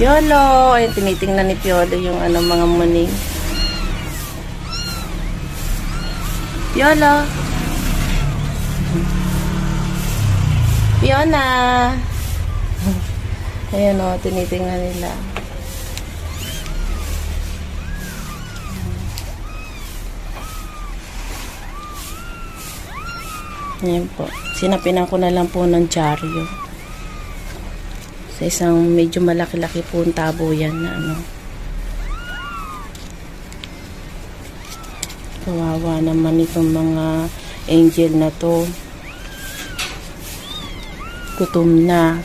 Piolo. Ayun, tinitingnan ni Piolo yung ano, mga muning. Piolo. Fiona. Ayan o, tinitingnan nila. Ayan po. Sinapinan ko na lang po ng dyaryo. Sa isang medyo malaki-laki po ang tabo yan na ano. Kawawa naman itong mga angel na to. Gutom na.